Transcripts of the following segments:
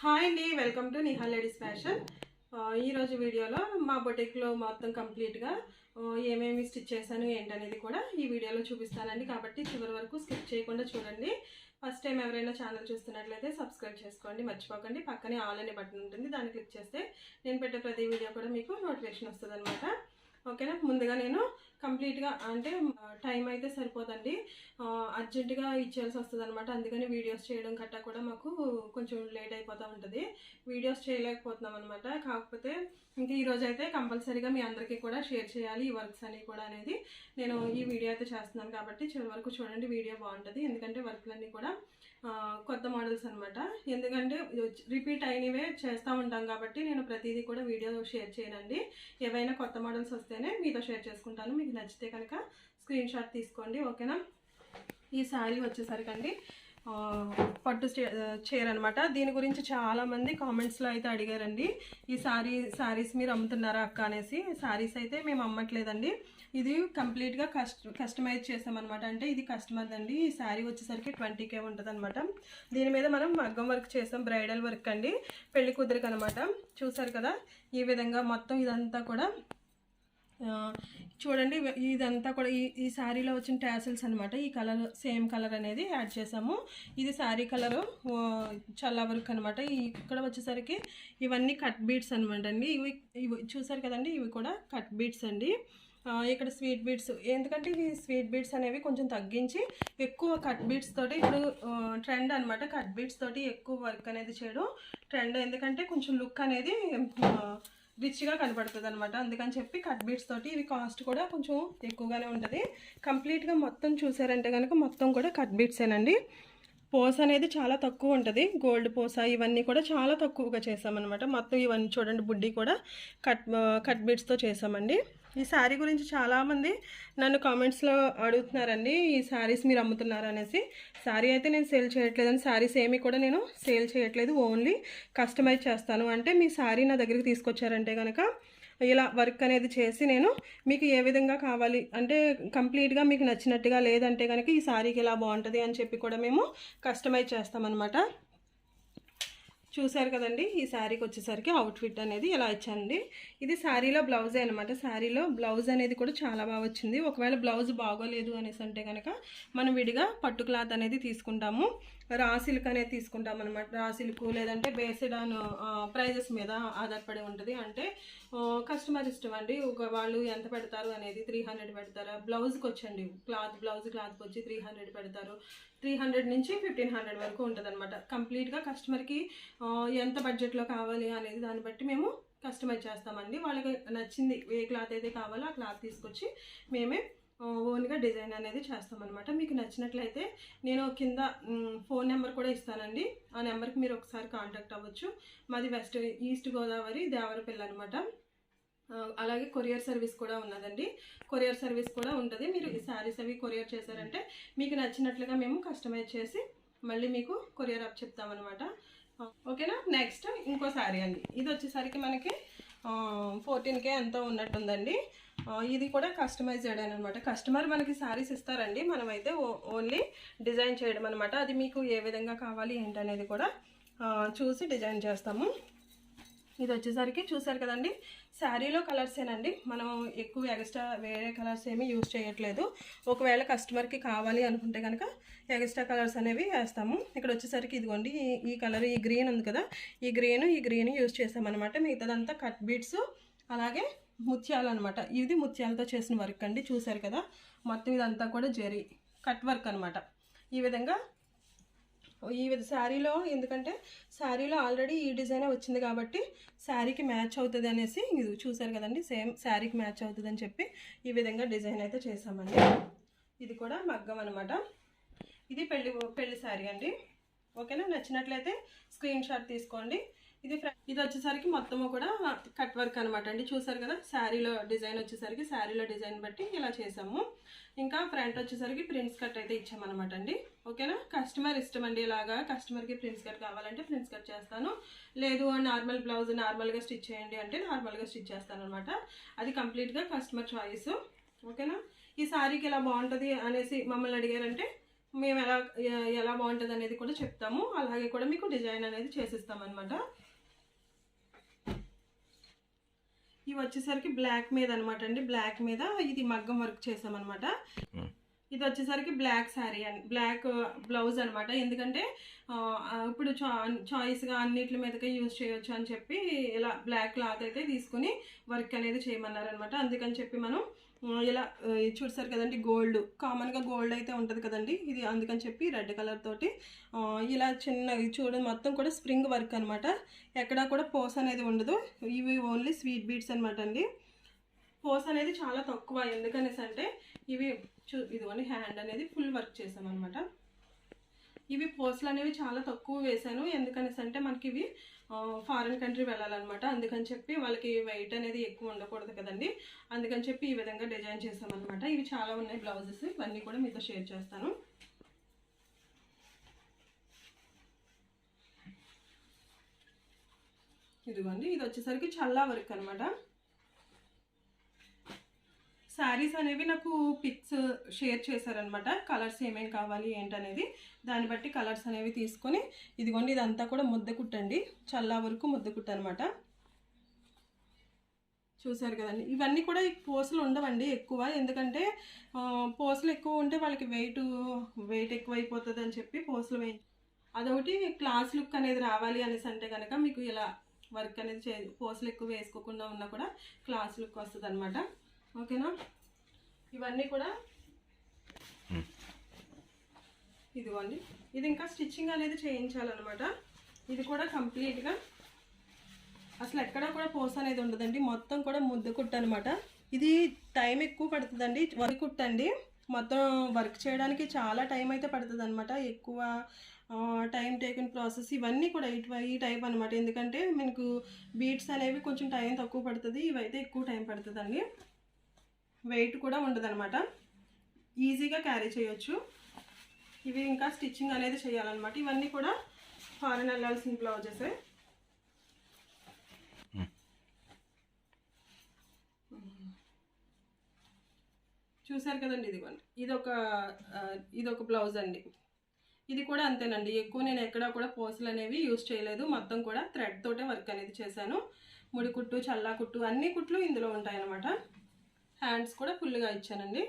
Hi అండి welcome to Niha ladies fashion ఈరోజు వీడియోలో మా బొటిక్లో మొత్తం కంప్లీట్గా ఏమేమి స్టిచ్ చేశాను ఏంటనేది కూడా ఈ వీడియోలో చూపిస్తానండి. కాబట్టి చివరి వరకు స్కిప్ చేయకుండా చూడండి. ఫస్ట్ టైం ఎవరైనా ఛానల్ చూస్తున్నట్లయితే సబ్స్క్రైబ్ చేసుకోండి మర్చిపోకండి. పక్కనే ఆల్ అనే బటన్ ఉంటుంది దాన్ని క్లిక్ చేస్తే నేను పెట్టే ప్రతి వీడియో కూడా మీకు నోటిఫికేషన్ వస్తుంది ఓకేనా? ముందుగా నేను కంప్లీట్గా అంటే టైం అయితే సరిపోదండి. అర్జెంటుగా ఇచ్చేయాల్సి వస్తుంది అనమాట అందుకని వీడియోస్ చేయడం కట్టా కూడా మాకు కొంచెం లేట్ అయిపోతూ ఉంటుంది. వీడియోస్ చేయలేకపోతున్నాం అనమాట కాకపోతే ఇంకా ఈరోజు అయితే కంపల్సరీగా మీ అందరికీ కూడా షేర్ చేయాలి ఈ వర్క్స్ అని కూడా అనేది. నేను ఈ వీడియో అయితే చేస్తున్నాను కాబట్టి చివరి వరకు చూడండి వీడియో బాగుంటుంది. ఎందుకంటే వర్క్లన్నీ కూడా కొత్త మోడల్స్ అనమాట ఎందుకంటే రిపీట్ అయినవే చేస్తూ ఉంటాం కాబట్టి నేను ప్రతిదీ కూడా వీడియో షేర్ చేయనండి. ఏవైనా కొత్త మోడల్స్ వస్తేనే మీతో షేర్ చేసుకుంటాను. మీకు నచ్చితే కనుక స్క్రీన్ షాట్ తీసుకోండి. ఓకేనా? ఈ శారీ వచ్చేసరికి అండి పట్టు చీర అనమాట దీని గురించి చాలామంది కామెంట్స్లో అయితే అడిగారండి. ఈ శారీ శారీస్ మీరు అమ్ముతున్నారా అక్క అనేసి. శారీస్ అయితే మేము అమ్మట్లేదండి. ఇది కంప్లీట్గా కస్ట్ కస్టమైజ్ చేసామన్నమాట. అంటే ఇది కస్టమర్ అండి ఈ శారీ వచ్చేసరికి ట్వంటీ కే ఉంటుంది అనమాట దీని మీద మనం మగ్గం వర్క్ చేసాం బ్రైడల్ వర్క్ అండి. పెళ్ళి కూతురికి అనమాట చూసారు కదా? ఈ విధంగా మొత్తం ఇదంతా కూడా చూడండి ఇదంతా కూడా ఈ ఈ శారీలో వచ్చిన టాసిల్స్ అనమాట ఈ కలర్ సేమ్ కలర్ అనేది యాడ్ చేసాము ఇది శారీ కలరు చల్ల వర్క్ అనమాట ఇక్కడ వచ్చేసరికి ఇవన్నీ కట్ బీట్స్ అనమాట అండి. ఇవి ఇవి చూసారు కదండి ఇవి కూడా కట్ బీట్స్ అండి. ఇక్కడ స్వీట్ బీట్స్ ఎందుకంటే ఇవి స్వీట్ బీట్స్ అనేవి కొంచెం తగ్గించి ఎక్కువ కట్ బీట్స్ తోటి ఇప్పుడు ట్రెండ్ అనమాట కట్ బీట్స్ తోటి ఎక్కువ వర్క్ అనేది చేయడం ట్రెండ్. ఎందుకంటే కొంచెం లుక్ అనేది రిచ్గా కనపడుతుంది అనమాట అందుకని చెప్పి కట్ బీట్స్ తోటి ఇవి కాస్ట్ కూడా కొంచెం ఎక్కువగానే ఉంటుంది. కంప్లీట్గా మొత్తం చూసారంటే కనుక మొత్తం కూడా కట్ బీట్సేనండి పోస అనేది చాలా తక్కువ ఉంటుంది. గోల్డ్ పోస ఇవన్నీ కూడా చాలా తక్కువగా చేసామన్నమాట మొత్తం ఇవన్నీ చూడండి బుడ్డి కూడా కట్ కట్ బీట్స్తో చేసామండి ఈ శారీ గురించి చాలామంది నన్ను కామెంట్స్లో అడుగుతున్నారండి ఈ శారీస్ మీరు అమ్ముతున్నారు అనేసి. శారీ అయితే నేను సేల్ చేయట్లేదని శారీస్ ఏమీ కూడా నేను సేల్ చేయట్లేదు ఓన్లీ కస్టమైజ్ చేస్తాను. అంటే మీ శారీ నా దగ్గరికి తీసుకొచ్చారంటే కనుక ఇలా వర్క్ అనేది చేసి నేను మీకు ఏ విధంగా కావాలి అంటే కంప్లీట్గా మీకు నచ్చినట్టుగా లేదంటే కనుక ఈ శారీకి ఇలా బాగుంటుంది అని చెప్పి కూడా మేము కస్టమైజ్ చేస్తామన్నమాట. చూసారు కదండి ఈ శారీకి వచ్చేసరికి అవుట్ఫిట్ అనేది ఇలా ఇచ్చానండి. ఇది శారీలో బ్లౌజే అనమాట శారీలో బ్లౌజ్ అనేది కూడా చాలా బాగా వచ్చింది. ఒకవేళ బ్లౌజ్ బాగోలేదు అనేసి అంటే కనుక మనం విడిగా పట్టు క్లాత్ అనేది తీసుకుంటాము. రా సిల్క్ అనేది తీసుకుంటాం అనమాట రా సిల్క్ లేదంటే బేస్డ్ ఆన్ ప్రైజెస్ మీద ఆధారపడి ఉంటుంది. అంటే కస్టమర్ ఇష్టం అండి. ఒక వాళ్ళు ఎంత పెడతారు అనేది త్రీ హండ్రెడ్ పెడతారా? బ్లౌజ్కి వచ్చండి క్లాత్ బ్లౌజ్ క్లాత్కి వచ్చి త్రీ హండ్రెడ్ పెడతారు. త్రీ హండ్రెడ్ నుంచి ఫిఫ్టీన్ హండ్రెడ్ వరకు ఉంటుంది అనమాట కంప్లీట్గా కస్టమర్కి ఎంత బడ్జెట్లో కావాలి అనేది దాన్ని బట్టి మేము కస్టమైజ్ చేస్తామండి. వాళ్ళకి నచ్చింది ఏ క్లాత్ అయితే కావాలో ఆ క్లాత్ తీసుకొచ్చి మేమే ఓన్గా డిజైన్ అనేది చేస్తామన్నమాట. మీకు నచ్చినట్లయితే నేను కింద ఫోన్ నెంబర్ కూడా ఇస్తానండి. ఆ నెంబర్కి మీరు ఒకసారి కాంటాక్ట్ అవ్వచ్చు. మాది వెస్ట్ ఈస్ట్ గోదావరి దేవరపల్లి అనమాట అలాగే కొరియర్ సర్వీస్ కూడా ఉన్నదండి. కొరియర్ సర్వీస్ కూడా ఉంటుంది. మీరు ఈ శారీస్ అవి కొరియర్ చేశారంటే మీకు నచ్చినట్లుగా మేము కస్టమైజ్ చేసి మళ్ళీ మీకు కొరియర్ అప్ చెప్తామన్నమాట. ఓకేనా? నెక్స్ట్ ఇంకో శారీ అండి. ఇది వచ్చేసరికి మనకి ఫోర్టీన్కే ఎంతో ఉన్నట్టుందండి. ఇది కూడా కస్టమైజ్డ్ అనమాట కస్టమర్ మనకి శారీస్ ఇస్తారండి. మనమైతే ఓ- ఓన్లీ డిజైన్ చేయడం అనమాట అది మీకు ఏ విధంగా కావాలి ఏంటనేది కూడా చూసి డిజైన్ చేస్తాము. ఇది వచ్చేసరికి చూసారు కదండి. శారీలో కలర్సేనండి మనం ఎక్కువ ఎక్స్ట్రా వేరే కలర్స్ ఏమీ యూజ్ చేయట్లేదు. ఒకవేళ కస్టమర్కి కావాలి అనుకుంటే కనుక ఎక్స్ట్రా కలర్స్ అనేవి వేస్తాము. ఇక్కడ వచ్చేసరికి ఇదిగోండి ఈ- ఈ కలర్ ఈ గ్రీన్ ఉంది కదా. ఈ గ్రీన్ ఈ గ్రీన్ యూజ్ చేసామన్నమాట మిగతాదంతా కట్ బీట్స్ అలాగే ముత్యాలు అనమాట ఇది ముత్యాలతో చేసిన వర్క్ అండి. చూసారు కదా? మొత్తం ఇదంతా కూడా జరీ కట్ వర్క్ అనమాట ఈ విధంగా ఈ విధ శారీలో ఎందుకంటే శారీలో ఆల్రెడీ ఈ డిజైనే వచ్చింది కాబట్టి శారీకి మ్యాచ్ అవుతుంది అనేసి ఇది చూసారు కదండి? సేమ్ శారీకి మ్యాచ్ అవుతుంది అని చెప్పి ఈ విధంగా డిజైన్ అయితే చేసామండి ఇది కూడా మగ్గం అనమాట ఇది పెళ్ళి పెళ్ళి శారీ అండి. ఓకేనా? నచ్చినట్లయితే స్క్రీన్ షాట్ తీసుకోండి. ఇది ఇది వచ్చేసరికి మొత్తము కూడా కట్ వర్క్ అనమాట అండి. చూసారు కదా శారీలో డిజైన్ వచ్చేసరికి శారీలో డిజైన్ బట్టి ఇలా చేసాము. ఇంకా ఫ్రంట్ వచ్చేసరికి ప్రింట్స్ కట్ అయితే ఇచ్చామన్నమాట అండి. ఓకేనా? కస్టమర్ ఇష్టం అండి ఇలాగా. కస్టమర్కి ప్రింట్స్ కట్ కావాలంటే ప్రింట్స్ కట్ చేస్తాను. లేదు నార్మల్ బ్లౌజ్ నార్మల్గా స్టిచ్ చేయండి అంటే నార్మల్గా స్టిచ్ చేస్తాను అనమాట అది కంప్లీట్గా కస్టమర్ చాయిస్. ఓకేనా? ఈ శారీకి ఇలా బాగుంటుంది అనేసి మమ్మల్ని అడిగారంటే మేము ఎలా ఎలా బాగుంటుంది అనేది కూడా చెప్తాము. అలాగే కూడా మీకు డిజైన్ అనేది చేసిస్తాం అనమాట ఇవి వచ్చేసరికి బ్లాక్ మీద అనమాట అండి. బ్లాక్ మీద ఇది మగ్గం వర్క్ చేసామన్నమాట. Hmm. ఇది వచ్చేసరికి black saree and. Black blouse అనమాట ఎందుకంటే ఇప్పుడు చా చాయిస్గా అన్నిటి మీదకే యూజ్ చేయొచ్చు అని చెప్పి ఇలా బ్లాక్ క్లాత్ అయితే తీసుకుని వర్క్ అనేది చేయమన్నారనమాట అందుకని చెప్పి మనం ఇలా చూసారు కదండి గోల్డ్. కామన్గా గోల్డ్ అయితే ఉంటుంది కదండి ఇది అందుకని చెప్పి రెడ్ కలర్ తోటి ఇలా చిన్న ఇది చూడండి మొత్తం కూడా స్ప్రింగ్ వర్క్ అనమాట ఎక్కడా కూడా పోస్ అనేది ఉండదు ఇవి ఓన్లీ స్వీట్ బీట్స్ అనమాట అండి. పోస్ అనేది చాలా తక్కువ ఎందుకనేసి అంటే ఇవి చూ ఇదిగోండి హ్యాండ్ అనేది ఫుల్ వర్క్ చేసామన్నమాట ఇవి పోస్లు అనేవి చాలా తక్కువ వేశాను ఎందుకనేసి అంటే మనకి ఇవి ఫారిన్ కంట్రీ వెళ్ళాలన్నమాట. అందుకని చెప్పి వాళ్ళకి వెయిట్ అనేది ఎక్కువ ఉండకూడదు కదండి. అందుకని చెప్పి ఈ విధంగా డిజైన్ చేసామన్నమాట ఇవి చాలా ఉన్నాయి బ్లౌజెస్. ఇవన్నీ కూడా మీతో షేర్ చేస్తాను. ఇదిగోండి ఇది వచ్చేసరికి చల్లా వర్క్ అనమాట శారీస్ అనేవి నాకు పిక్స్ షేర్ చేశారనమాట కలర్స్ ఏమేమి కావాలి ఏంటనేది. దాన్ని బట్టి కలర్స్ అనేవి తీసుకొని ఇదిగోండి ఇదంతా కూడా ముద్ద కుట్టండి. చల్లా వరకు ముద్ద కుట్టనమాట చూసారు కదండి. ఇవన్నీ కూడా ఈ ఉండవండి ఎక్కువ. ఎందుకంటే పోసలు ఎక్కువ ఉంటే వాళ్ళకి వెయిట్ వెయిట్ ఎక్కువ అయిపోతుంది అని చెప్పి పోసలు వేయి. అదొకటి క్లాస్ లుక్ అనేది రావాలి అనేసి అంటే కనుక మీకు ఇలా వర్క్ అనేది చే పోసలు ఎక్కువ వేసుకోకుండా ఉన్నా కూడా క్లాస్ లుక్ వస్తుంది అనమాట ఓకేనా? ఇవన్నీ కూడా. ఇదిగోండి. ఇది ఇంకా స్టిచ్చింగ్ అనేది చేయించాలన్నమాట. ఇది కూడా కంప్లీట్గా అసలు ఎక్కడ కూడా పోస అనేది ఉండదండి. మొత్తం కూడా ముద్ద కుట్టు అనమాట ఇది టైం ఎక్కువ పడుతుందండి. వర్క్ కుట్టండి మొత్తం వర్క్ చేయడానికి చాలా టైం అయితే పడుతుంది అనమాట ఎక్కువ టైం టేకిన్ ప్రాసెస్ ఇవన్నీ కూడా ఇటు ఈ టైప్ అనమాట ఎందుకంటే మనకు బీట్స్ అనేవి కొంచెం టైం తక్కువ పడుతుంది. ఇవైతే ఎక్కువ టైం పడుతుందండి. వెయిట్ కూడా ఉండదనమాట ఈజీగా క్యారీ చేయొచ్చు. ఇవి ఇంకా స్టిచ్చింగ్ అనేది చేయాలన్నమాట. ఇవన్నీ కూడా ఫారెన్ వెళ్ళాల్సిన బ్లౌజెసే చూసారు కదండి ఇదిగోండి. ఇదొక ఇదొక బ్లౌజ్ అండి. ఇది కూడా అంతేనండి. ఎక్కువ నేను ఎక్కడా కూడా పోసులు అనేవి యూజ్ చేయలేదు. మొత్తం కూడా థ్రెడ్ తోటే వర్క్ అనేది చేశాను. ముడి కుట్టు చల్లా కుట్టు అన్ని కుట్లు ఇందులో ఉంటాయన్నమాట. హ్యాండ్స్ కూడా ఫుల్గా ఇచ్చానండి.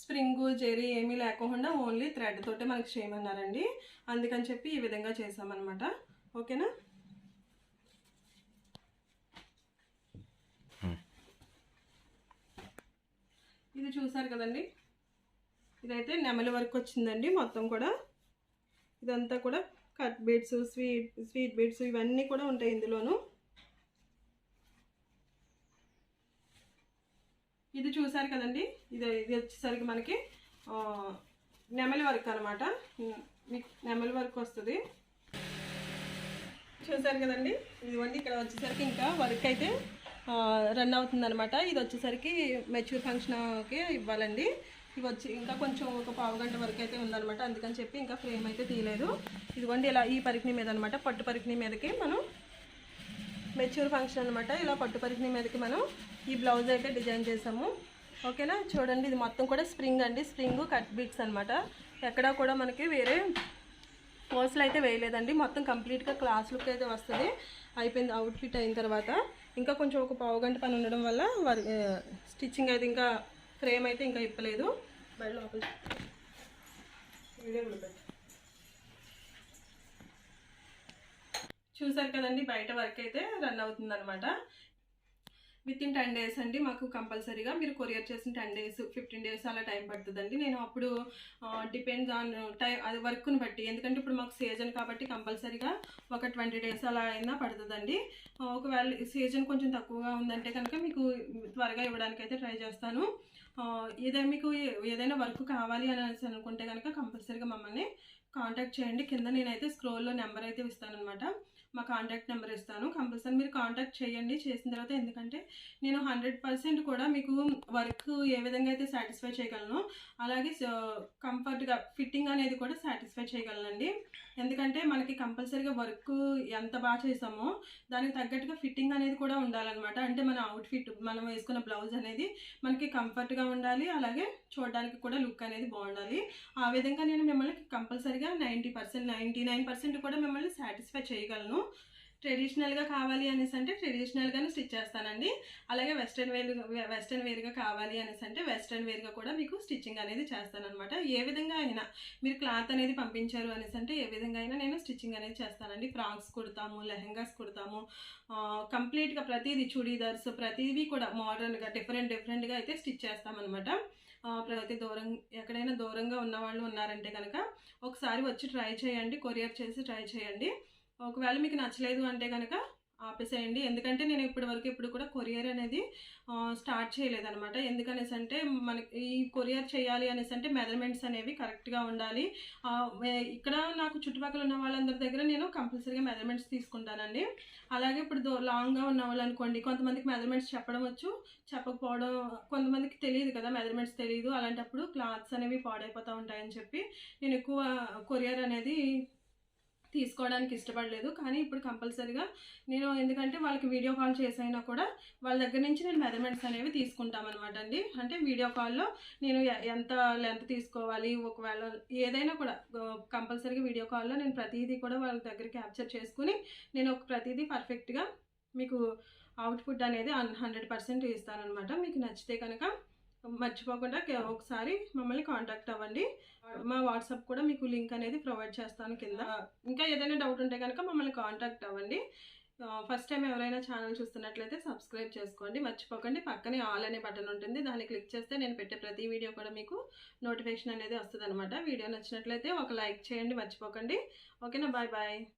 స్ప్రింగ్ జెరీ ఏమీ లేకుండా ఓన్లీ థ్రెడ్ తోటే మనకి చేయమన్నారండి. అందుకని చెప్పి ఈ విధంగా చేసామన్నమాట ఓకేనా? ఇది చూసారు కదండి. ఇదైతే నెమలి వరకు వచ్చిందండి మొత్తం కూడా. ఇదంతా కూడా cut beads sweet sweet beads ఇవన్నీ కూడా ఉంటాయి ఇందులోనూ. ఇది చూసారు కదండి? ఇది ఇది వచ్చేసరికి మనకి నెమలి వర్క్ అనమాట మీకు నెమలి వర్క్ వస్తుంది. చూసారు కదండి? ఇదిగోండి ఇక్కడ వచ్చేసరికి ఇంకా వర్క్ అయితే రన్ అవుతుంది అనమాట ఇది వచ్చేసరికి మెచ్యూర్ ఫంక్షన్కి ఇవ్వాలండి. ఇవి వచ్చి ఇంకా కొంచెం ఒక పావు గంట వరకు అయితే ఉందన్నమాట. అందుకని చెప్పి ఇంకా ఫ్రేమ్ అయితే తీయలేదు. ఇదిగోండి ఇలా ఈ పరికిణి మీద అనమాట పట్టు పరికిణి మీదకి మనం మెచ్యూర్ ఫంక్షన్ అనమాట ఇలా పట్టు పరికిణి మీదకి మనం ఈ బ్లౌజ్ అయితే డిజైన్ చేసాము ఓకేనా? చూడండి ఇది మొత్తం కూడా స్ప్రింగ్ అండి. స్ప్రింగ్ కట్ బీట్స్ అనమాట ఎక్కడా కూడా మనకి వేరే పోస్ట్లు అయితే వేయలేదండి. మొత్తం కంప్లీట్గా క్లాస్ లుక్ అయితే వస్తుంది. అయిపోయింది అవుట్ఫిట్ అయిన తర్వాత. ఇంకా కొంచెం ఒక పావు గంట పని ఉండడం వల్ల వారి స్టిచ్చింగ్ అయితే ఇంకా ఫ్రేమ్ అయితే ఇంకా ఇప్పలేదు. బయట లోపల వీడియో కూడా చూసారు కదండి బయట వర్క్ అయితే రన్ అవుతుంది అనమాట విత్ ఇన్ టెన్ డేస్ అండి మాకు కంపల్సరీగా. మీరు కొరియర్ చేసిన టెన్ డేస్ ఫిఫ్టీన్ డేస్ అలా టైం పడుతుందండి. నేను అప్పుడు డిపెండ్స్ ఆన్ టైం అది వర్క్ని బట్టి. ఎందుకంటే ఇప్పుడు మాకు సీజన్ కాబట్టి కంపల్సరీగా ఒక ట్వంటీ డేస్ అలా అయినా పడుతుందండి. ఒకవేళ సీజన్ కొంచెం తక్కువగా ఉందంటే కనుక మీకు త్వరగా ఇవ్వడానికి అయితే ట్రై చేస్తాను ఏదైనా మీకు ఏ- ఏదైనా వర్క్ కావాలి అని అనుకుంటే కనుక కంపల్సరీగా మమ్మల్ని కాంటాక్ట్ చేయండి. కింద నేనైతే స్క్రోల్లో నెంబర్ అయితే ఇస్తానన్నమాట. మా కాంటాక్ట్ నెంబర్ ఇస్తాను. కంపల్సరీ మీరు కాంటాక్ట్ చేయండి. చేసిన తర్వాత ఎందుకంటే నేను హండ్రెడ్ పర్సెంట్ కూడా మీకు వర్క్ ఏ విధంగా అయితే సాటిస్ఫై చేయగలను అలాగే కంఫర్ట్గా ఫిట్టింగ్ అనేది కూడా సాటిస్ఫై చేయగలనండి. ఎందుకంటే మనకి కంపల్సరీగా వర్క్ ఎంత బాగా చేసామో దానికి తగ్గట్టుగా ఫిట్టింగ్ అనేది కూడా ఉండాలన్నమాట. అంటే మన అవుట్ఫిట్ మనం వేసుకున్న బ్లౌజ్ అనేది మనకి కంఫర్ట్గా ఉండాలి అలాగే చూడడానికి కూడా లుక్ అనేది బాగుండాలి. ఆ విధంగా నేను మిమ్మల్ని కంపల్సరీగా ninety percent ninety nine percent కూడా మిమ్మల్ని సాటిస్ఫై చేయగలను. ట్రెడిషనల్గా కావాలి అనేసి అంటే ట్రెడిషనల్గానే స్టిచ్ చేస్తానండి. అలాగే వెస్ట్రన్ వేర్ వెస్ట్రన్ వేర్గా కావాలి అనేసి అంటే వెస్ట్రన్ వేర్గా కూడా మీకు స్టిచ్చింగ్ అనేది చేస్తానమాట ఏ విధంగా అయినా మీరు క్లాత్ అనేది పంపించారు అనేసి అంటే ఏ విధంగా అయినా నేను స్టిచ్చింగ్ అనేది చేస్తానండి. ఫ్రాక్స్ కుడతాము లెహంగాస్ కుడతాము కంప్లీట్గా ప్రతిదీ చుడీదార్స్ ప్రతిదీ కూడా మోడర్న్గా డిఫరెంట్ డిఫరెంట్గా అయితే స్టిచ్ చేస్తామన్నమాట. ప్రతి దూరం ఎక్కడైనా దూరంగా ఉన్న వాళ్ళు ఉన్నారంటే కనుక ఒకసారి వచ్చి ట్రై చేయండి కొరియర్ చేసి ట్రై చేయండి. ఒకవేళ మీకు నచ్చలేదు అంటే కనుక ఆపేసేయండి. ఎందుకంటే నేను ఇప్పటి వరకు ఇప్పుడు కూడా కొరియర్ అనేది స్టార్ట్ స్టార్ట్ చేయలేదన్నమాట. ఎందుకనేసి అంటే మనకి ఈ కొరియర్ చేయాలి అనేసి అంటే మెజర్మెంట్స్ అనేవి కరెక్ట్గా ఉండాలి. ఇక్కడ నాకు చుట్టుపక్కల ఉన్న వాళ్ళందరి దగ్గర నేను కంపల్సరీగా మెజర్మెంట్స్ తీసుకుంటానండి. అలాగే ఇప్పుడు దో లాంగ్గా ఉన్న వాళ్ళు అనుకోండి కొంతమందికి మెజర్మెంట్స్ చెప్పడం వచ్చు చెప్పకపోవడం కొంతమందికి తెలియదు కదా మెజర్మెంట్స్ తెలియదు అలాంటప్పుడు క్లాత్స్ అనేవి పాడైపోతూ ఉంటాయని చెప్పి నేను ఎక్కువ కొరియర్ అనేది తీసుకోవడానికి ఇష్టపడలేదు. కానీ ఇప్పుడు కంపల్సరీగా నేను ఎందుకంటే వాళ్ళకి వీడియో కాల్ చేసైనా కూడా వాళ్ళ దగ్గర నుంచి నేను మెజర్మెంట్స్ అనేవి తీసుకుంటామన్నమాట అండి. అంటే వీడియో కాల్లో నేను ఎంత లెంత్ తీసుకోవాలి ఒకవేళ ఏదైనా కూడా కంపల్సరీగా వీడియో కాల్లో నేను ప్రతిదీ కూడా వాళ్ళ దగ్గర క్యాప్చర్ చేసుకుని నేను ఒక ప్రతిదీ పర్ఫెక్ట్గా మీకు అవుట్పుట్ అనేది హండ్రెడ్ పర్సెంట్ ఇస్తానన్నమాట. మీకు నచ్చితే కనుక మర్చిపోకుండా ఒకసారి మమ్మల్ని కాంటాక్ట్ అవ్వండి. మా వాట్సాప్ కూడా మీకు లింక్ అనేది ప్రొవైడ్ చేస్తాను కింద. ఇంకా ఏదైనా డౌట్ ఉంటే కనుక మమ్మల్ని కాంటాక్ట్ అవ్వండి. ఫస్ట్ టైం ఎవరైనా ఛానల్ చూస్తున్నట్లయితే సబ్స్క్రైబ్ చేసుకోండి. మర్చిపోకండి. పక్కనే ఆల్ అనే బటన్ ఉంటుంది. దాన్ని క్లిక్ చేస్తే నేను పెట్టే ప్రతి వీడియో కూడా మీకు నోటిఫికేషన్ అనేది వస్తుంది వీడియో నచ్చినట్లయితే ఒక లైక్ చేయండి. మర్చిపోకండి. ఓకేనా? Bye bye